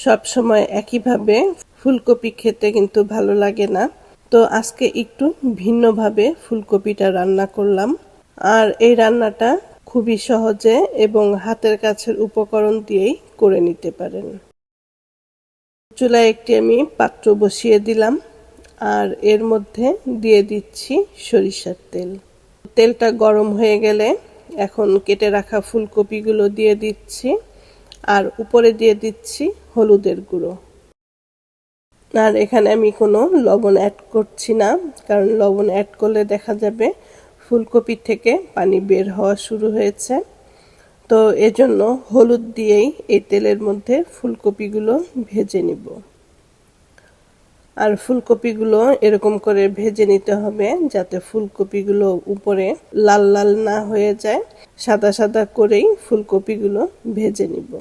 সব সময় একইভাবে ফুলকপি খেতে কিন্তু ভালো লাগে না। তো আজকে একটু ভিন্নভাবে ফুলকপিটা রান্না করলাম। আর এই রান্নাটা খুবই সহজে এবং হাতের কাছের উপকরণ দিয়েই করে নিতে পারেন। চুলায় একটি আমি পাত্র বসিয়ে দিলাম। আর এর মধ্যে দিয়ে দিচ্ছি সরিষার তেল। তেলটা গরম হয়ে গেলে এখন কেটে রাখা ফুলকপিগুলো দিয়ে দিচ্ছি। আর উপরে দিয়ে দিচ্ছি হলুদের গুঁড়ো। আর এখানে আমি কোনো লবণ অ্যাড করছি না, কারণ লবণ অ্যাড করলে দেখা যাবে ফুলকপি থেকে পানি বের হওয়া শুরু হয়েছে। তো এজন্য হলুদ দিয়েই এই তেলের মধ্যে ফুলকপিগুলো ভেজে নিব। আর ফুলকপিগুলো এরকম করে ভেজে নিতে হবে যাতে ফুলকপিগুলো উপরে লাল লাল না হয়ে যায়। সাদা সাদা করেই ফুলকপিগুলো ভেজে নিব।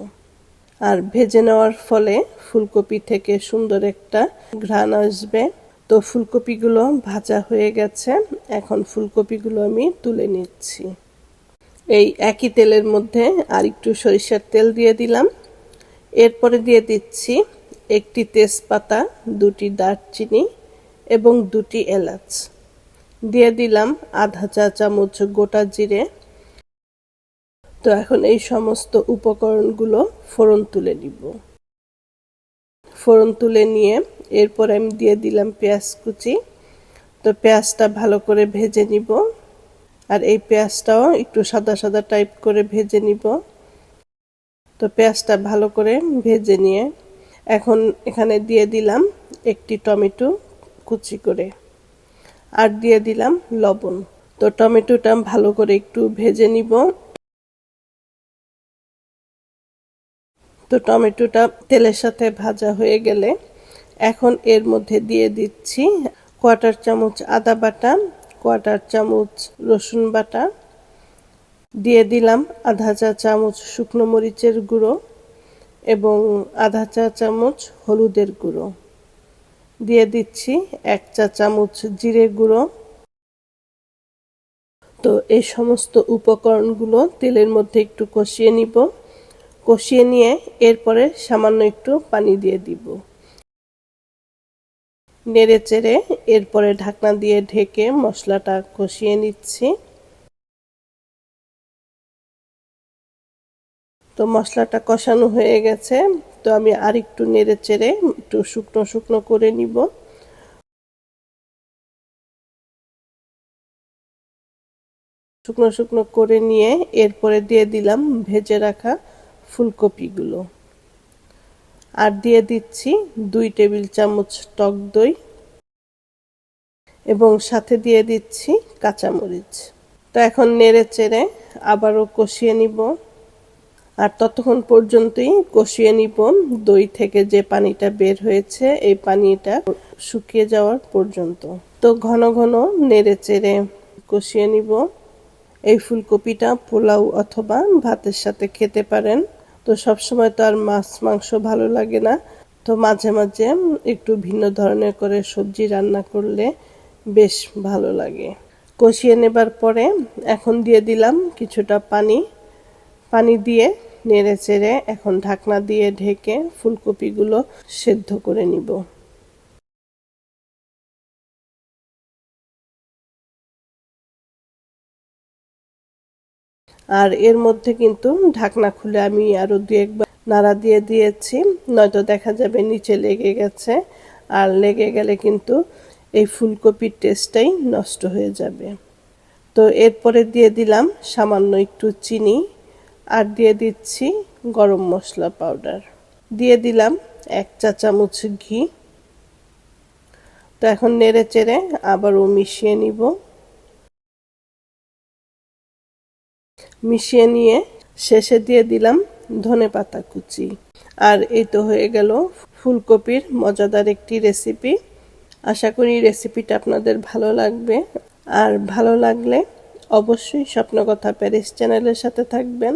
আর ভেজে নেওয়ার ফলে ফুলকপি থেকে সুন্দর একটা ঘ্রাণ আসবে। তো ফুলকপিগুলো ভাজা হয়ে গেছে। এখন ফুলকপিগুলো আমি তুলে নিচ্ছি। এই একই তেলের মধ্যে আর একটু সরিষার তেল দিয়ে দিলাম। এরপরে দিয়ে দিচ্ছি একটি তেজপাতা, দুটি দারচিনি এবং দুটি এলাচ। দিয়ে দিলাম আধা চা চামচ গোটা জিরে। তো এখন এই সমস্ত উপকরণগুলো ফোড়ন তুলে নিব। ফোড়ন তুলে নিয়ে এরপর আমি দিয়ে দিলাম পেঁয়াজ কুচি। তো পেঁয়াজটা ভালো করে ভেজে নিব। আর এই পেঁয়াজটাও একটু সাদা সাদা টাইপ করে ভেজে নিব। তো পেঁয়াজটা ভালো করে ভেজে নিয়ে এখন এখানে দিয়ে দিলাম একটি টমেটো কুচি করে। আর দিয়ে দিলাম লবণ। তো টমেটোটা ভালো করে একটু ভেজে নিব। তো টমেটোটা তেলের সাথে ভাজা হয়ে গেলে এখন এর মধ্যে দিয়ে দিচ্ছি কোয়াটার চামচ আদা বাটা, কোয়াটার চামচ রসুন বাটা, দিয়ে দিলাম আধা চা চামচ শুকনো মরিচের গুঁড়ো এবং আধা চা চামচ হলুদের গুঁড়ো। দিয়ে দিচ্ছি এক চা চামচ জিরে গুঁড়ো। তো এই সমস্ত উপকরণগুলো তেলের মধ্যে একটু কষিয়ে নিব। কষিয়ে নিয়ে এরপরে সামান্য একটু পানি দিয়ে দিব। নেড়ে চেড়ে এরপরে ঢাকনা দিয়ে ঢেকে মশলাটা কষিয়ে নিচ্ছি। তো মশলাটা কষানো হয়ে গেছে। তো আমি আর একটু নেড়ে চেড়ে একটু শুকনো শুকনো করে নিব। শুকনো শুকনো করে নিয়ে এরপরে দিয়ে দিলাম ভেজে রাখা ফুলকপিগুলো। আর দিয়ে দিচ্ছি দুই টেবিল চামচ টক দই এবং সাথে দিয়ে দিচ্ছি কাঁচামরিচ। তো এখন নেড়ে চেড়ে আবারও কষিয়ে নিব। আর ততক্ষণ পর্যন্তই কষিয়ে নিব। দই থেকে যে পানিটা বের হয়েছে, এই পানিটা শুকিয়ে যাওয়ার পর্যন্ত। তো ঘন ঘন নেড়ে চেড়ে কষিয়ে নিব। এই ফুলকপিটা পোলাও অথবা ভাতের সাথে খেতে পারেন। তো সবসময় তো আর মাছ, মাংস ভালো লাগে না। তো মাঝে মাঝে একটু ভিন্ন ধরনের করে সবজি রান্না করলে বেশ ভালো লাগে। কষিয়ে নেবার পরে এখন দিয়ে দিলাম কিছুটা পানি। পানি দিয়ে নেড়ে চেড়ে এখন ঢাকনা দিয়ে ঢেকে ফুলকপিগুলো সেদ্ধ করে নিব। আর এর মধ্যে কিন্তু ঢাকনা খুলে আমি আরও দু একবার নাড়া দিয়ে দিয়েছি, নয়তো দেখা যাবে নিচে লেগে গেছে। আর লেগে গেলে কিন্তু এই ফুলকপির টেস্টটাই নষ্ট হয়ে যাবে। তো এরপরে দিয়ে দিলাম সামান্য একটু চিনি। আর দিয়ে দিচ্ছি গরম মশলা পাউডার। দিয়ে দিলাম এক চা চামচ ঘি। তো এখন নেড়ে চেড়ে আবারও মিশিয়ে নিব। মিশিয়ে নিয়ে শেষে দিয়ে দিলাম ধনে পাতা কুচি। আর এই তো হয়ে গেল ফুলকপির মজাদার একটি রেসিপি। আশা করি রেসিপিটা আপনাদের ভালো লাগবে। আর ভালো লাগলে অবশ্যই স্বপ্নকথা প্যারিস চ্যানেলের সাথে থাকবেন।